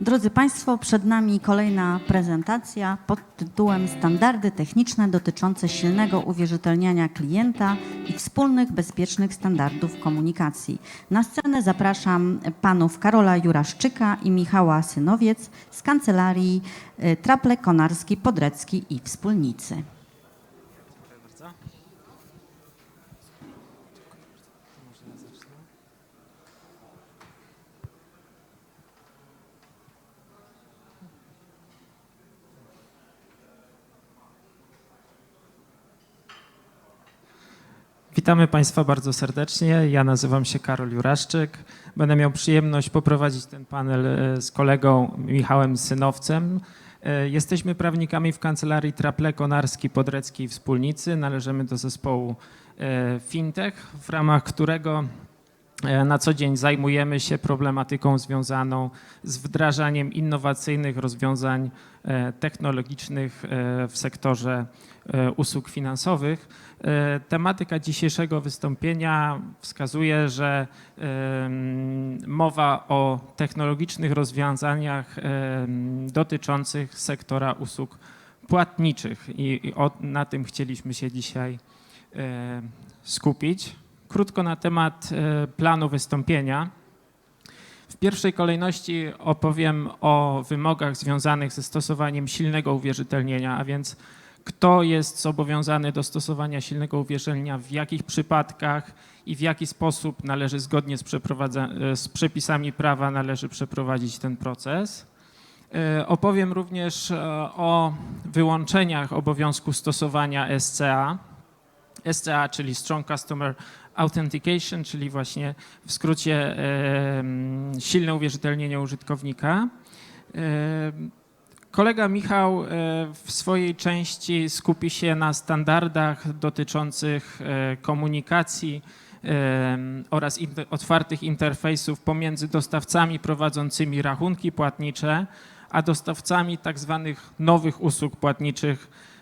Drodzy Państwo, przed nami kolejna prezentacja pod tytułem Standardy techniczne dotyczące silnego uwierzytelniania klienta i wspólnych bezpiecznych standardów komunikacji. Na scenę zapraszam panów Karola Juraszczyka i Michała Synowiec z kancelarii y, Traple Konarski Podrecki i Wspólnicy. Witamy Państwa bardzo serdecznie. Ja nazywam się Karol Juraszczyk. Będę miał przyjemność poprowadzić ten panel e, z kolegą Michałem Synowcem. E, Jesteśmy prawnikami w kancelarii Traple Konarski Podrecki i Wspólnicy. Należymy do zespołu e, FinTech, w ramach którego na co dzień zajmujemy się problematyką związaną z wdrażaniem innowacyjnych rozwiązań e, technologicznych e, w sektorze e, usług finansowych. E, Tematyka dzisiejszego wystąpienia wskazuje, że mowa o technologicznych rozwiązaniach dotyczących sektora usług płatniczych i, na tym chcieliśmy się dzisiaj e, skupić. Krótko na temat e, planu wystąpienia. W pierwszej kolejności opowiem o wymogach związanych ze stosowaniem silnego uwierzytelnienia, a więc kto jest zobowiązany do stosowania silnego uwierzytelnienia, w jakich przypadkach i w jaki sposób należy zgodnie z, przeprowadza- z przepisami prawa należy przeprowadzić ten proces. E, Opowiem również e, o wyłączeniach obowiązku stosowania SCA. SCA, czyli Strong Customer Authentication, czyli właśnie w skrócie em, silne uwierzytelnienie użytkownika. Em, Kolega Michał e, w swojej części skupi się na standardach dotyczących e, komunikacji oraz otwartych interfejsów pomiędzy dostawcami prowadzącymi rachunki płatnicze, a dostawcami tak zwanych nowych usług płatniczych e,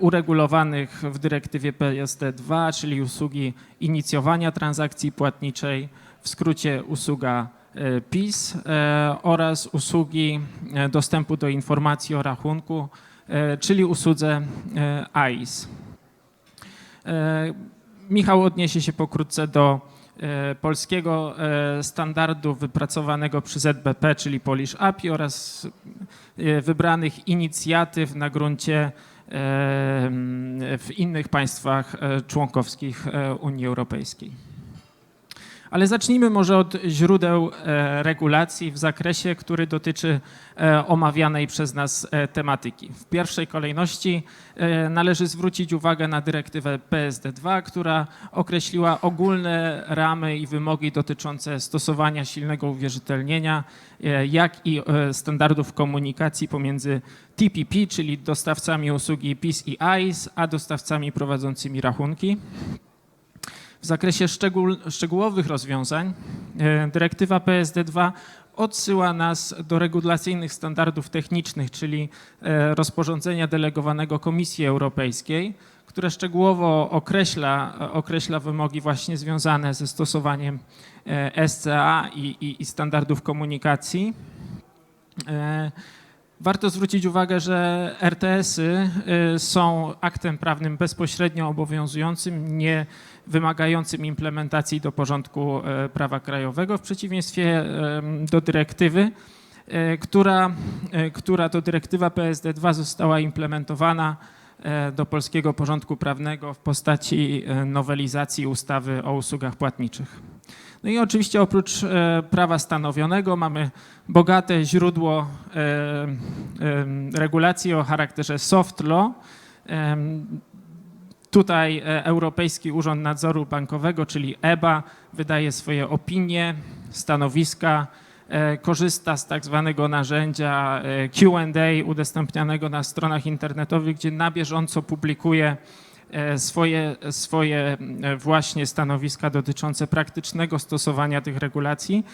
uregulowanych w dyrektywie PSD2, czyli usługi inicjowania transakcji płatniczej, w skrócie usługa e, PIS e, oraz usługi e, dostępu do informacji o rachunku, e, czyli usłudze e, AIS. E, Michał odniesie się pokrótce do e, polskiego e, standardu wypracowanego przy ZBP, czyli Polish API oraz e, wybranych inicjatyw na gruncie e, w innych państwach e, członkowskich e, Unii Europejskiej. Ale zacznijmy może od źródeł e, regulacji w zakresie, który dotyczy e, omawianej przez nas e, tematyki. W pierwszej kolejności należy zwrócić uwagę na dyrektywę PSD2, która określiła ogólne ramy i wymogi dotyczące stosowania silnego uwierzytelnienia, jak i standardów komunikacji pomiędzy TPP, czyli dostawcami usługi PIS i AIS, a dostawcami prowadzącymi rachunki. W zakresie szczegół, szczegółowych rozwiązań e, dyrektywa PSD2 odsyła nas do regulacyjnych standardów technicznych, czyli e, rozporządzenia delegowanego Komisji Europejskiej, które szczegółowo określa, określa wymogi właśnie związane ze stosowaniem e, SCA i, i, i standardów komunikacji. Warto zwrócić uwagę, że RTS-y y, są aktem prawnym bezpośrednio obowiązującym, nie wymagającym implementacji do porządku e, prawa krajowego, w przeciwieństwie em, do dyrektywy, która, która to dyrektywa PSD2 została implementowana do polskiego porządku prawnego w postaci nowelizacji ustawy o usługach płatniczych. No i oczywiście oprócz e, prawa stanowionego mamy bogate źródło e, em, regulacji o charakterze soft law. Tutaj e, Europejski Urząd Nadzoru Bankowego, czyli EBA, wydaje swoje opinie, stanowiska, e, korzysta z tak zwanego narzędzia e, Q&A udostępnianego na stronach internetowych, gdzie na bieżąco publikuje e, swoje, swoje e, właśnie stanowiska dotyczące praktycznego stosowania tych regulacji.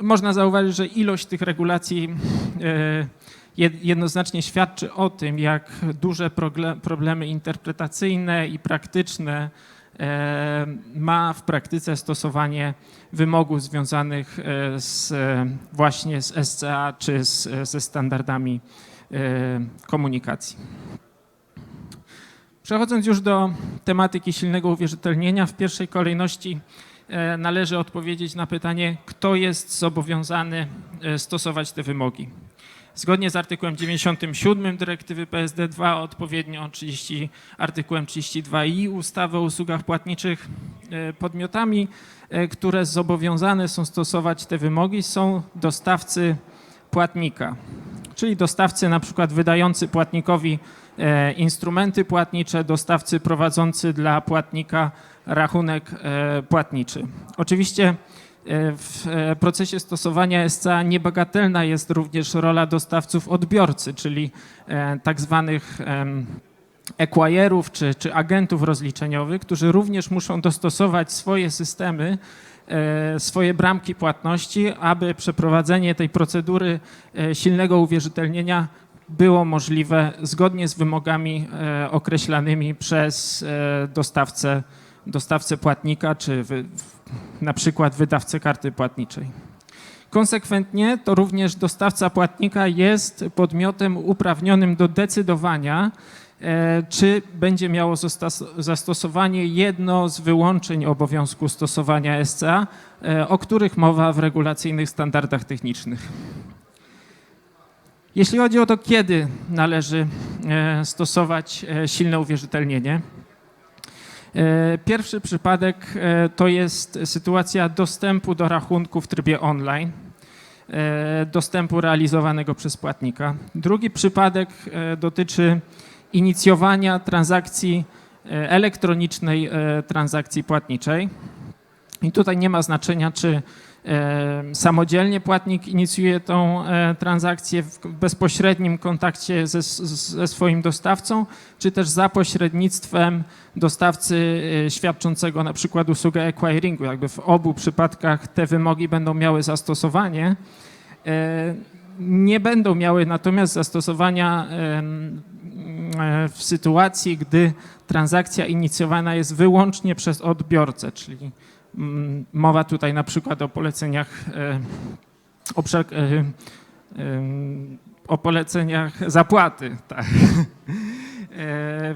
Można zauważyć, że ilość tych regulacji e, jed- jednoznacznie świadczy o tym, jak duże problemy interpretacyjne i praktyczne e, ma w praktyce stosowanie wymogów związanych e, z, e, właśnie z SCA czy z, ze standardami e, komunikacji. Przechodząc już do tematyki silnego uwierzytelnienia, w pierwszej kolejności e, należy odpowiedzieć na pytanie, kto jest zobowiązany e, stosować te wymogi. Zgodnie z artykułem 97 dyrektywy PSD2, odpowiednio 30, artykułem 32i ustawy o usługach płatniczych, e, podmiotami, które zobowiązane są stosować te wymogi, są dostawcy płatnika, czyli dostawcy na przykład wydający płatnikowi instrumenty płatnicze, dostawcy prowadzący dla płatnika rachunek e, płatniczy. Oczywiście e, w e, procesie stosowania SCA niebagatelna jest również rola dostawców odbiorcy, czyli e, tak zwanych em, acquirerów czy, czy agentów rozliczeniowych, którzy również muszą dostosować swoje systemy, e, swoje bramki płatności, aby przeprowadzenie tej procedury e, silnego uwierzytelnienia było możliwe zgodnie z wymogami e, określanymi przez e, dostawcę, dostawcę płatnika czy wy, na przykład wydawcę karty płatniczej. Konsekwentnie to również dostawca płatnika jest podmiotem uprawnionym do decydowania, e, czy będzie miało zastosowanie jedno z wyłączeń obowiązku stosowania SCA, o których mowa w regulacyjnych standardach technicznych. Jeśli chodzi o to, kiedy należy e, stosować e, silne uwierzytelnienie, e, pierwszy przypadek to jest sytuacja dostępu do rachunku w trybie online, dostępu realizowanego przez płatnika. Drugi przypadek dotyczy inicjowania transakcji elektronicznej transakcji płatniczej. I tutaj nie ma znaczenia, czy samodzielnie płatnik inicjuje tą e, transakcję w bezpośrednim kontakcie ze, ze swoim dostawcą, czy też za pośrednictwem dostawcy e, świadczącego na przykład usługę acquiringu. Jakby w obu przypadkach te wymogi będą miały zastosowanie. E, Nie będą miały natomiast zastosowania w sytuacji, gdy transakcja inicjowana jest wyłącznie przez odbiorcę, czyli mowa tutaj na przykład o poleceniach e, o, prze, e, em, o poleceniach zapłaty. Tak. E,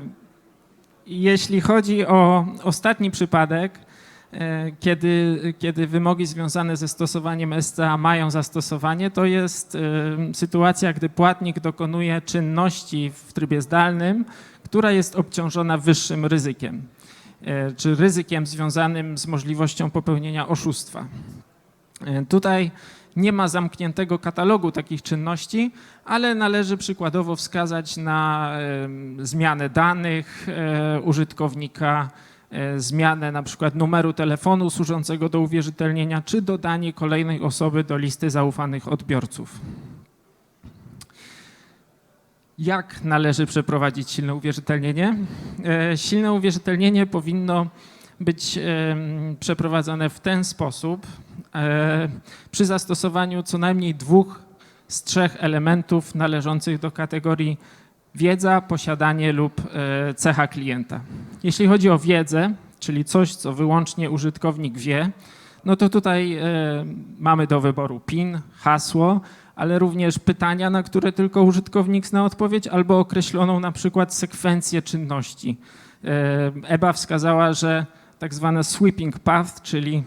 Jeśli chodzi o ostatni przypadek, e, kiedy, kiedy wymogi związane ze stosowaniem SCA mają zastosowanie, to jest e, sytuacja, gdy płatnik dokonuje czynności w trybie zdalnym, która jest obciążona wyższym ryzykiem, e, czy ryzykiem związanym z możliwością popełnienia oszustwa. E, Tutaj nie ma zamkniętego katalogu takich czynności, ale należy przykładowo wskazać na zmianę danych e, użytkownika, e, zmianę na przykład numeru telefonu służącego do uwierzytelnienia, czy dodanie kolejnej osoby do listy zaufanych odbiorców. Jak należy przeprowadzić silne uwierzytelnienie? E, Silne uwierzytelnienie powinno być em, przeprowadzane w ten sposób, e, przy zastosowaniu co najmniej dwóch z trzech elementów należących do kategorii wiedza, posiadanie lub e, cecha klienta. Jeśli chodzi o wiedzę, czyli coś, co wyłącznie użytkownik wie, no to tutaj mamy do wyboru PIN, hasło, ale również pytania, na które tylko użytkownik zna odpowiedź, albo określoną na przykład sekwencję czynności. E, EBA wskazała, że tak zwane sweeping path, czyli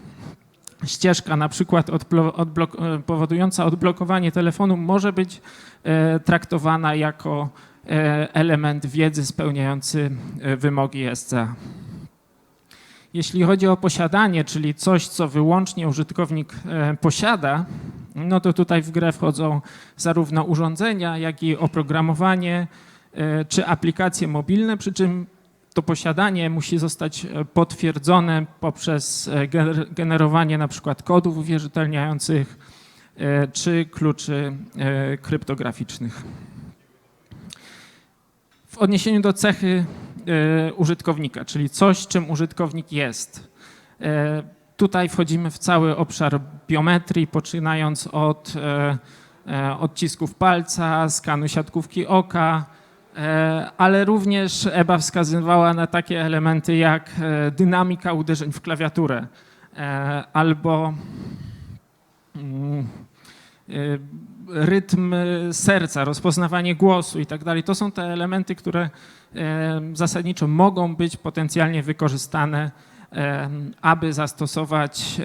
ścieżka na przykład odblo- odblok- e, powodująca odblokowanie telefonu może być e, traktowana jako element wiedzy spełniający wymogi SCA. Jeśli chodzi o posiadanie, czyli coś, co wyłącznie użytkownik posiada, no to tutaj w grę wchodzą zarówno urządzenia, jak i oprogramowanie e, czy aplikacje mobilne, przy czym to posiadanie musi zostać e, potwierdzone poprzez e, gener- generowanie na przykład kodów uwierzytelniających czy kluczy kryptograficznych. W odniesieniu do cechy użytkownika, czyli coś, czym użytkownik jest. Tutaj wchodzimy w cały obszar biometrii, poczynając od e, e, odcisków palca, skanu siatkówki oka, E, ale również EBA wskazywała na takie elementy jak dynamika uderzeń w klawiaturę albo mm, rytm serca, rozpoznawanie głosu i tak dalej. To są te elementy, które zasadniczo mogą być potencjalnie wykorzystane, aby zastosować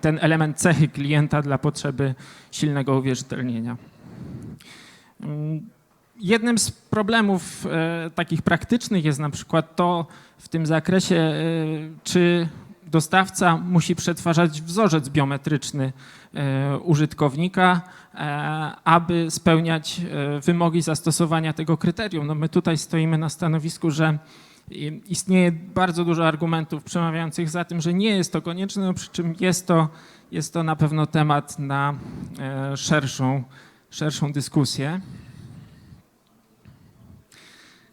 ten element cechy klienta dla potrzeby silnego uwierzytelnienia. Jednym z problemów e, takich praktycznych jest na przykład to w tym zakresie, e, czy dostawca musi przetwarzać wzorzec biometryczny e, użytkownika, aby spełniać wymogi zastosowania tego kryterium. No my tutaj stoimy na stanowisku, że istnieje bardzo dużo argumentów przemawiających za tym, że nie jest to konieczne, no przy czym jest to, jest to na pewno temat na e, szerszą, szerszą dyskusję.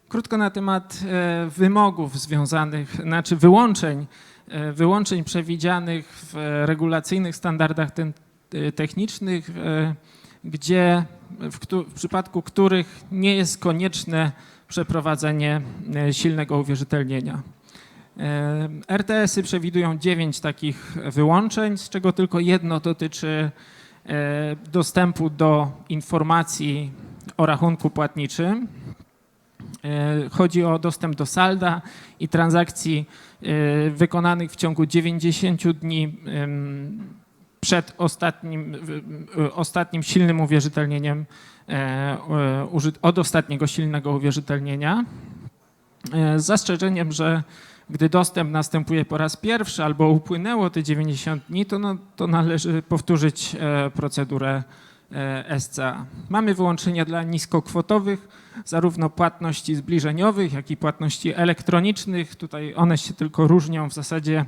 Krótko na temat e, wymogów związanych, znaczy wyłączeń, e, wyłączeń przewidzianych w regulacyjnych standardach technicznych, gdzie w, w przypadku których nie jest konieczne przeprowadzenie e, silnego uwierzytelnienia. E, RTS-y przewidują dziewięć takich wyłączeń, z czego tylko jedno dotyczy e, dostępu do informacji o rachunku płatniczym. Chodzi o dostęp do salda i transakcji wykonanych w ciągu 90 dni przed ostatnim, ostatnim silnym uwierzytelnieniem, od ostatniego silnego uwierzytelnienia. E, Z zastrzeżeniem, że gdy dostęp następuje po raz pierwszy albo upłynęło te 90 dni, to, no, to należy powtórzyć e, procedurę e, SCA. Mamy wyłączenia dla niskokwotowych, zarówno płatności zbliżeniowych, jak i płatności elektronicznych. Tutaj one się tylko różnią w zasadzie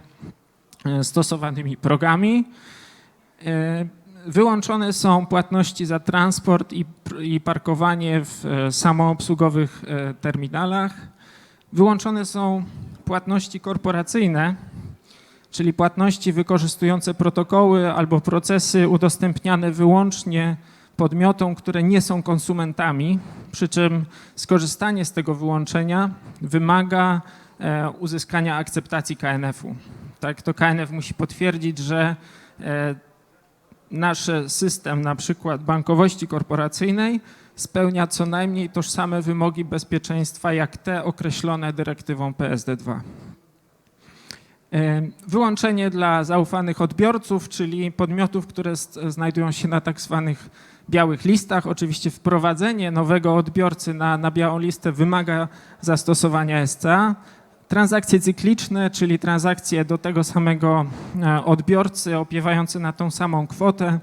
e, stosowanymi progami. Wyłączone są płatności za transport i, i parkowanie w e, samoobsługowych e, terminalach. Wyłączone są płatności korporacyjne, czyli płatności wykorzystujące protokoły albo procesy udostępniane wyłącznie podmiotom, które nie są konsumentami, przy czym skorzystanie z tego wyłączenia wymaga e, uzyskania akceptacji KNF-u. Tak, to KNF musi potwierdzić, że nasz system, na przykład bankowości korporacyjnej, spełnia co najmniej tożsame wymogi bezpieczeństwa jak te określone dyrektywą PSD2. E, Wyłączenie dla zaufanych odbiorców, czyli podmiotów, które znajdują się na tak zwanych białych listach. Oczywiście wprowadzenie nowego odbiorcy na, na białą listę wymaga zastosowania SCA. Transakcje cykliczne, czyli transakcje do tego samego e, odbiorcy opiewające na tą samą kwotę.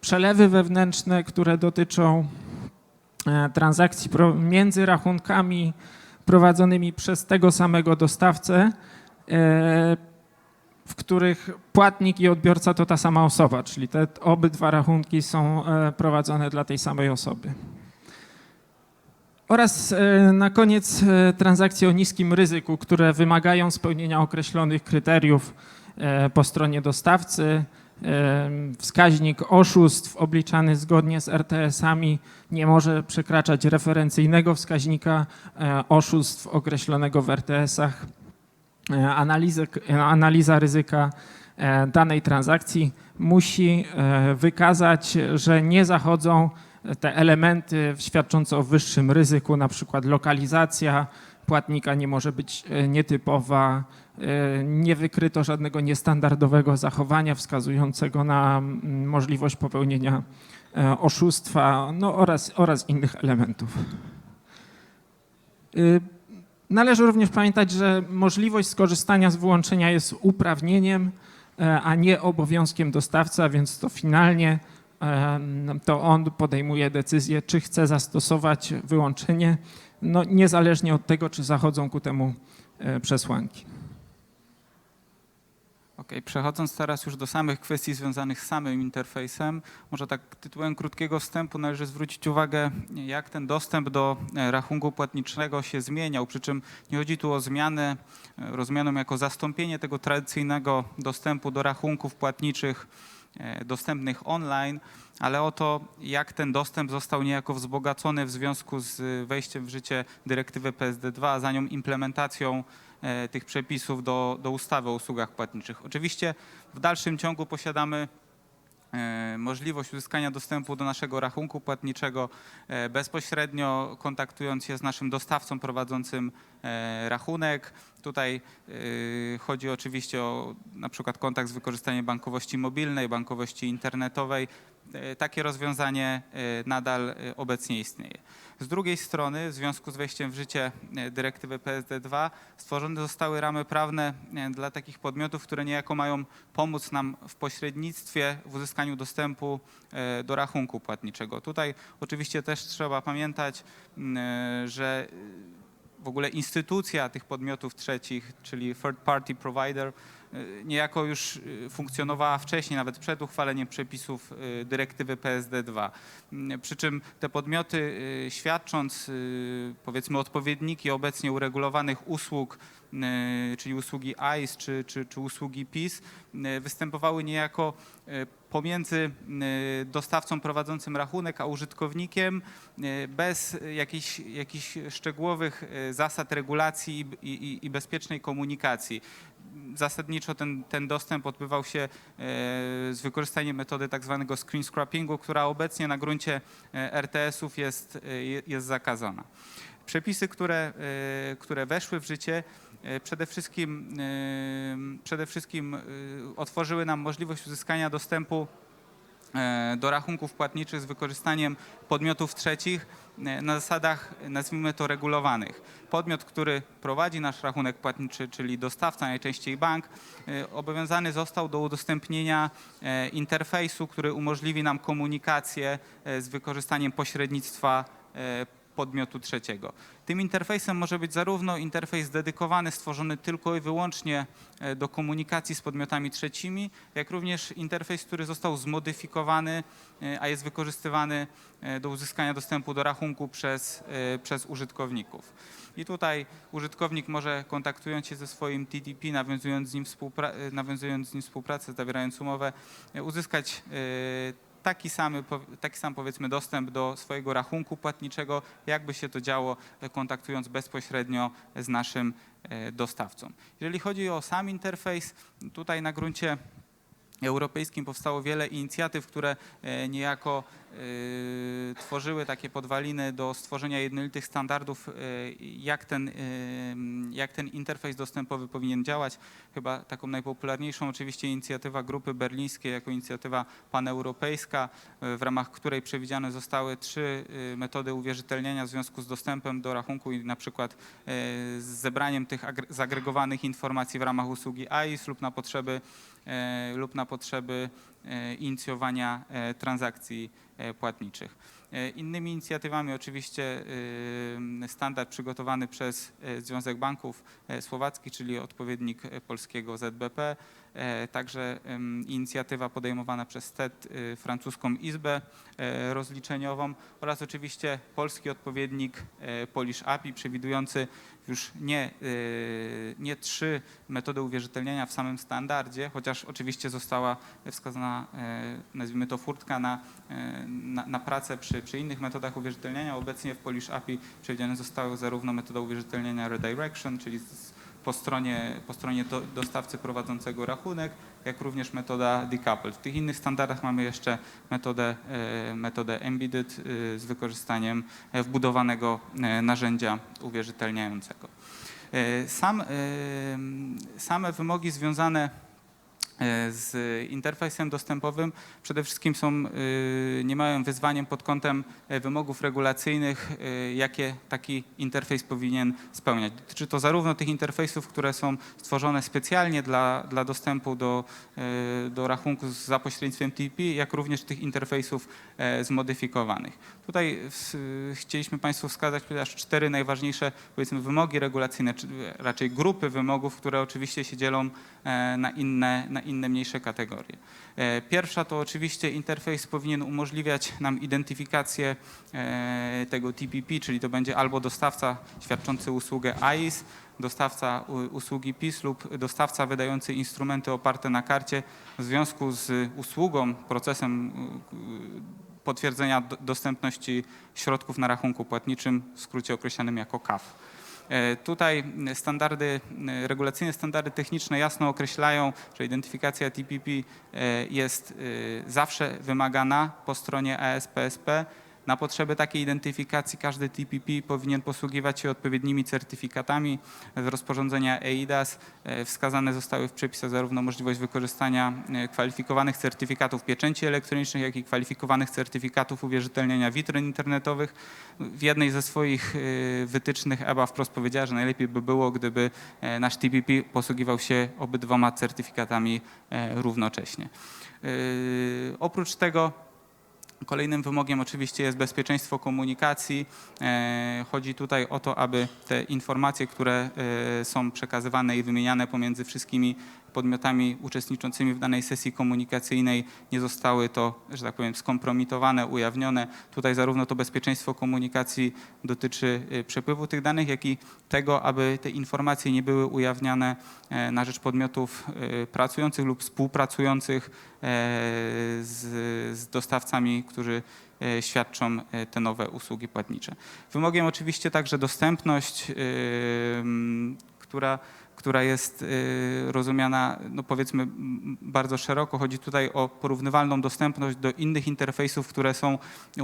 Przelewy wewnętrzne, które dotyczą e, transakcji między rachunkami prowadzonymi przez tego samego dostawcę, e, w których płatnik i odbiorca to ta sama osoba, czyli te obydwa rachunki są prowadzone dla tej samej osoby. Oraz e, na koniec e, transakcje o niskim ryzyku, które wymagają spełnienia określonych kryteriów e, po stronie dostawcy. Wskaźnik oszustw obliczany zgodnie z RTS-ami nie może przekraczać referencyjnego wskaźnika oszustw określonego w RTS-ach. Analizę, analiza ryzyka danej transakcji musi wykazać, że nie zachodzą te elementy świadczące o wyższym ryzyku, na przykład lokalizacja płatnika nie może być e, nietypowa, e, nie wykryto żadnego niestandardowego zachowania wskazującego na mm, możliwość popełnienia e, oszustwa no, oraz, oraz innych elementów. Y, Należy również pamiętać, że możliwość skorzystania z wyłączenia jest uprawnieniem, a nie obowiązkiem dostawcy, a więc to finalnie to on podejmuje decyzję, czy chce zastosować wyłączenie, no, niezależnie od tego, czy zachodzą ku temu e, przesłanki. Okej, przechodząc teraz już do samych kwestii związanych z samym interfejsem, może tak tytułem krótkiego wstępu należy zwrócić uwagę, jak ten dostęp do e, rachunku płatniczego się zmieniał, przy czym nie chodzi tu o zmianę e, rozumianą jako zastąpienie tego tradycyjnego dostępu do rachunków płatniczych dostępnych online, ale o to, jak ten dostęp został niejako wzbogacony w związku z wejściem w życie dyrektywy PSD2, a za nią implementacją e, tych przepisów do, do ustawy o usługach płatniczych. Oczywiście w dalszym ciągu posiadamy e, możliwość uzyskania dostępu do naszego rachunku płatniczego e, bezpośrednio kontaktując się z naszym dostawcą prowadzącym e, rachunek. Tutaj e, chodzi oczywiście o na przykład kontakt z wykorzystaniem bankowości mobilnej, bankowości internetowej. E, Takie rozwiązanie e, nadal e, obecnie istnieje. Z drugiej strony, w związku z wejściem w życie dyrektywy PSD2, stworzone zostały ramy prawne dla takich podmiotów, które niejako mają pomóc nam w pośrednictwie w uzyskaniu dostępu do rachunku płatniczego. Tutaj oczywiście też trzeba pamiętać, że w ogóle instytucja tych podmiotów trzecich, czyli third party provider, y, niejako już y, funkcjonowała wcześniej, nawet przed uchwaleniem przepisów y, dyrektywy PSD2. Mm, Przy czym te podmioty świadcząc powiedzmy odpowiedniki obecnie uregulowanych usług, czyli usługi ICE czy, czy, czy usługi PIS, y, występowały niejako y, pomiędzy dostawcą prowadzącym rachunek a użytkownikiem bez jakichś, jakichś szczegółowych zasad regulacji i, i, i bezpiecznej komunikacji. Zasadniczo ten, ten dostęp odbywał się e, z wykorzystaniem metody tak zwanego screen scrappingu, która obecnie na gruncie e, RTS-ów jest, e, je- jest zakazana. Przepisy, które, e, które weszły w życie, e, przede wszystkim, e, przede wszystkim e, otworzyły nam możliwość uzyskania dostępu e, do rachunków płatniczych z wykorzystaniem podmiotów trzecich e, na zasadach, e, nazwijmy to, regulowanych. Podmiot, który prowadzi nasz rachunek płatniczy, czyli dostawca, najczęściej bank, e, obowiązany został do udostępnienia e, interfejsu, który umożliwi nam komunikację e, z wykorzystaniem pośrednictwa e, podmiotu trzeciego. Tym interfejsem może być zarówno interfejs dedykowany, stworzony tylko i wyłącznie e, do komunikacji z podmiotami trzecimi, jak również interfejs, który został zmodyfikowany, e, a jest wykorzystywany e, do uzyskania dostępu do rachunku przez, przez użytkowników. I tutaj użytkownik może kontaktując się ze swoim TTP, nawiązując z nim, współpra- e, nawiązując z nim współpracę, zawierając umowę, uzyskać taki, samy, taki sam powiedzmy dostęp do swojego rachunku płatniczego, jakby się to działo e, kontaktując bezpośrednio z naszym e, dostawcą. Jeżeli chodzi o sam interfejs, tutaj na gruncie europejskim powstało wiele inicjatyw, które e, niejako e, tworzyły takie podwaliny do stworzenia jednolitych standardów, e, jak ten, jak ten interfejs dostępowy powinien działać. Chyba taką najpopularniejszą oczywiście inicjatywa Grupy Berlińskiej jako inicjatywa paneuropejska, w ramach której przewidziane zostały trzy metody uwierzytelniania w związku z dostępem do rachunku i na przykład z zebraniem tych agre- zagregowanych informacji w ramach usługi AIS lub na potrzeby lub na potrzeby e, inicjowania e, transakcji e, płatniczych. E, Innymi inicjatywami oczywiście e, standard przygotowany przez e, Związek Banków e, Słowackich, czyli odpowiednik e, polskiego ZBP, e, także inicjatywa podejmowana przez TED, e, francuską Izbę e, rozliczeniową oraz oczywiście polski odpowiednik e, Polish API przewidujący już nie, e, nie trzy metody uwierzytelniania w samym standardzie, chociaż oczywiście została wskazana, e, nazwijmy to furtka na, e, na, na pracę przy, przy innych metodach uwierzytelniania. Obecnie w Polish API przewidziane zostały zarówno metoda uwierzytelniania redirection, czyli z, po stronie, po stronie do, dostawcy prowadzącego rachunek, jak również metoda decoupled. W tych innych standardach mamy jeszcze metodę, e, metodę embedded z wykorzystaniem wbudowanego narzędzia uwierzytelniającego. Sam, same wymogi związane z interfejsem dostępowym przede wszystkim są e, niemałym wyzwaniem pod kątem e, wymogów regulacyjnych, e, jakie taki interfejs powinien spełniać. Dotyczy to zarówno tych interfejsów, które są stworzone specjalnie dla, dla dostępu do, e, do rachunku za pośrednictwem TP, jak również tych interfejsów e, zmodyfikowanych. Tutaj chcieliśmy Państwu wskazać aż cztery najważniejsze powiedzmy, wymogi regulacyjne, czy raczej grupy wymogów, które oczywiście się dzielą e, na inne, na inne mniejsze kategorie. E, Pierwsza to oczywiście interfejs powinien umożliwiać nam identyfikację e, tego TPP, czyli to będzie albo dostawca świadczący usługę AIS, dostawca usługi PIS lub dostawca wydający instrumenty oparte na karcie w związku z usługą, procesem y, potwierdzenia do- dostępności środków na rachunku płatniczym, w skrócie określanym jako CAF. E, Tutaj standardy, e, regulacyjne standardy techniczne jasno określają, że identyfikacja TPP e, jest zawsze wymagana po stronie ASPSP. Na potrzeby takiej identyfikacji każdy TPP powinien posługiwać się odpowiednimi certyfikatami z rozporządzenia EIDAS. E, Wskazane zostały w przepisach zarówno możliwość wykorzystania e, kwalifikowanych certyfikatów pieczęci elektronicznych, jak i kwalifikowanych certyfikatów uwierzytelniania witryn internetowych. W jednej ze swoich e, wytycznych EBA wprost powiedziała, że najlepiej by było, gdyby nasz TPP posługiwał się obydwoma certyfikatami równocześnie. Oprócz tego Kolejnym wymogiem oczywiście jest bezpieczeństwo komunikacji. E, Chodzi tutaj o to, aby te informacje, które e, są przekazywane i wymieniane pomiędzy wszystkimi podmiotami uczestniczącymi w danej sesji komunikacyjnej nie zostały to, że tak powiem, skompromitowane, ujawnione. Tutaj zarówno to bezpieczeństwo komunikacji dotyczy e, przepływu tych danych, jak i tego, aby te informacje nie były ujawniane e, na rzecz podmiotów e, pracujących lub współpracujących e, z, z dostawcami, którzy e, świadczą te nowe usługi płatnicze. Wymogiem oczywiście także dostępność, m, która, która jest e, rozumiana, no powiedzmy, bardzo szeroko. Chodzi tutaj o porównywalną dostępność do innych interfejsów, które są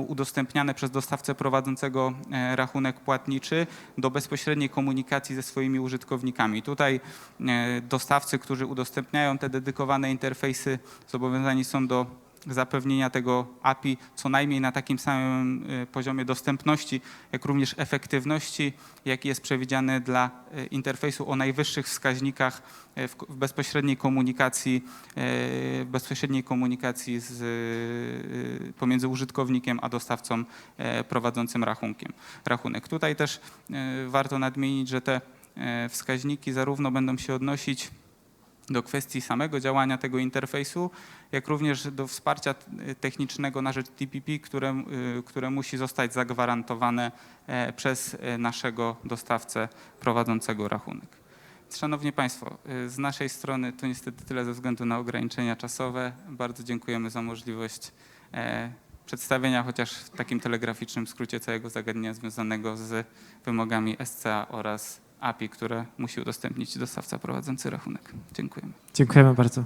udostępniane przez dostawcę prowadzącego e, rachunek płatniczy do bezpośredniej komunikacji ze swoimi użytkownikami. Tutaj e, dostawcy, którzy udostępniają te dedykowane interfejsy, zobowiązani są do zapewnienia tego API co najmniej na takim samym e, poziomie dostępności, jak również efektywności, jaki jest przewidziany dla e, interfejsu o najwyższych wskaźnikach e, w bezpośredniej komunikacji, w bezpośredniej komunikacji z, pomiędzy użytkownikiem a dostawcą prowadzącym rachunkiem, rachunek. Tutaj też warto nadmienić, że te wskaźniki zarówno będą się odnosić do kwestii samego działania tego interfejsu, jak również do wsparcia t- technicznego na rzecz TPP, które, y, które musi zostać zagwarantowane e, przez e, naszego dostawcę prowadzącego rachunek. Szanowni Państwo, y, z naszej strony to niestety tyle ze względu na ograniczenia czasowe. Bardzo dziękujemy za możliwość e, przedstawienia chociaż w takim telegraficznym skrócie całego zagadnienia związanego z wymogami SCA oraz API, które musi udostępnić dostawca prowadzący rachunek. Dziękujemy. Dziękujemy bardzo.